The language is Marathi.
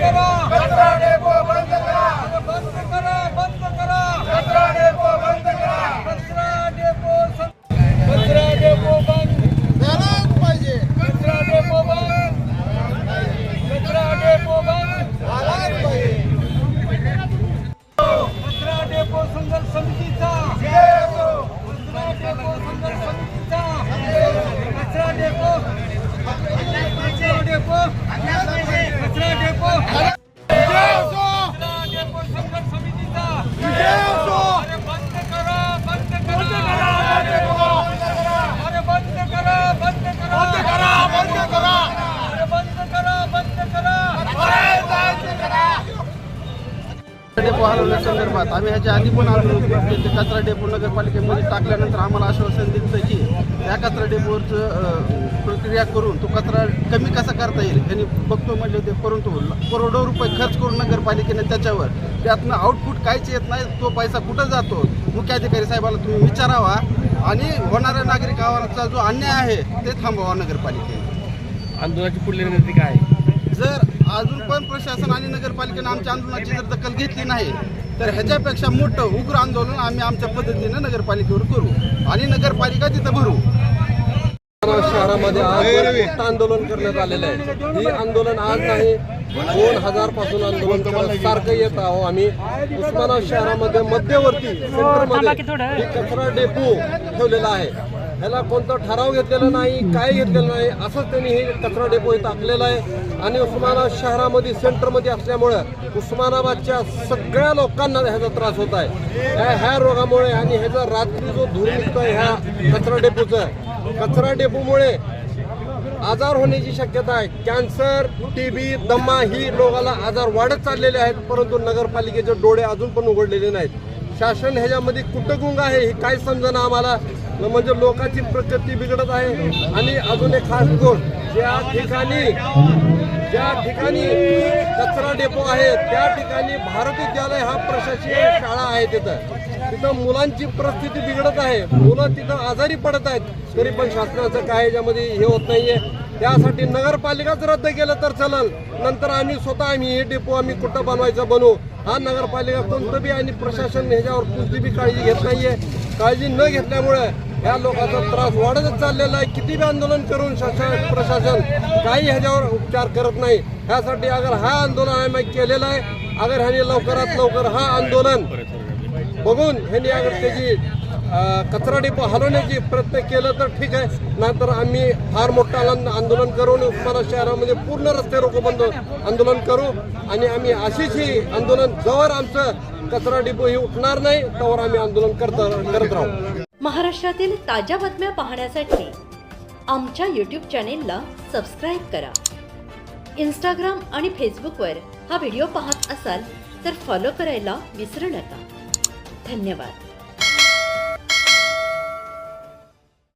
Yeah. डेपो हलवण्यासंदर्भात आम्ही ह्याच्या आधी पण आंदोलन केलं ते कचरा डेपो नगरपालिकेमध्ये टाकल्यानंतर आम्हाला आश्वासन दिलं की त्या कचरा डेपोवरचं प्रक्रिया करून तो कचरा कमी कसा करता येईल यांनी बघतो म्हणले होते. परंतु करोडो रुपये खर्च करून नगरपालिकेने त्याच्यावर त्यातनं आउटपुट काहीच येत नाही. तो पैसा कुठं जातो? मुख्याधिकारी साहेबाला तुम्ही विचारावा. आणि होणाऱ्या नागरिकांचा जो अन्याय आहे ते थांबवा नगरपालिकेने. आंदोलनाची पुढली रणनीती काय आहे? जर अजून पण प्रशासन आणि नगरपालिकेनं आमच्या आंदोलनाची जर दखल घेतली नाही तर ह्याच्यापेक्षा मोठं उग्र आंदोलन आम्ही आमच्या पद्धतीनं नगरपालिकेवर करू आणि नगरपालिका तिथं भरू. शहरामध्ये आज आंदोलन करण्यात आलेलं आहे. ही आंदोलन आज नाही दोन हजारपासून आंदोलन करत सारखं येत आहो आम्ही. उस्मानाबाद शहरामध्ये मध्यवर्ती सेंटरमध्ये ही कचरा डेपो ठेवलेला आहे. ह्याला कोणता ठराव घेतलेला नाही काय घेतलेलं नाही असंच त्यांनी हे कचरा डेपो इथं टाकलेला आहे. आणि उस्मानाबाद शहरामध्ये सेंटरमध्ये असल्यामुळं उस्मानाबादच्या सगळ्या लोकांना ह्याचा त्रास होत आहे. ह्या ह्या रोगामुळे आणि ह्याचा रात्री जो धूर निघतोय ह्या कचरा डेपोचं कचरा डेपोमुळे आजार होण्याची शक्यता आहे. कॅन्सर टीबी दमा ही रोगाला आजार वाढत चाललेले आहेत परंतु नगरपालिकेचे डोळे अजून पण उघडलेले नाहीत. शासन ह्याच्यामध्ये कुठं गुंग आहे हे काय समजणं आम्हाला म्हणजे लोकांची प्रकृती बिघडत आहे. आणि अजून एक खास गोष्ट ज्या ठिकाणी ज्या ठिकाणी कचरा डेपो आहे त्या ठिकाणी भारत विद्यालय हा प्रशासकीय शाळा आहे तिथं. तिथं मुलांची परिस्थिती बिघडत आहे. मुलं तिथं आजारी पडत आहेत. तरी पण शासनाचं काय याच्यामध्ये हे होत नाहीये. त्यासाठी नगरपालिकाच रद्द केलं तर चालेल. नंतर आम्ही स्वतः आम्ही हे डेपो आम्ही कुठं बनवायचं बनवू? हा नगरपालिका कोणतं बी आणि प्रशासन ह्याच्यावर कोणती बी काळजी घेत नाहीये. काळजी न घेतल्यामुळे या लोकांचा त्रास वाढतच चाललेला आहे. किती बी आंदोलन करून शासन प्रशासन काही ह्याच्यावर उपचार करत नाही. ह्यासाठी अगर हा आंदोलन आम्ही केलेलं आहे अगर ह्याने लवकरात लवकर हा आंदोलन बघून ह्यांनी अगर त्याची कचरा डिपो हलवण्याची प्रयत्न केलं तर ठीक आहे. नाहीतर आम्ही फार मोठं आंदोलन आंदोलन करून उस्मानाबाद शहरामध्ये पूर्ण रस्ते रोको बंद आंदोलन करू. आणि आम्ही अशीच ही आंदोलन जवळ आमचं कचरा डिपो ही उठणार नाही त्यावर आम्ही आंदोलन करत करत राहू. महाराष्ट्रातील ताज्या बातम्या पाहण्यासाठी आमच्या यूट्यूब चॅनेलला सबस्क्राईब करा. इंस्टाग्राम आणि फेसबुकवर हा व्हिडिओ पाहत असाल तर फॉलो करायला विसरू नका. धन्यवाद.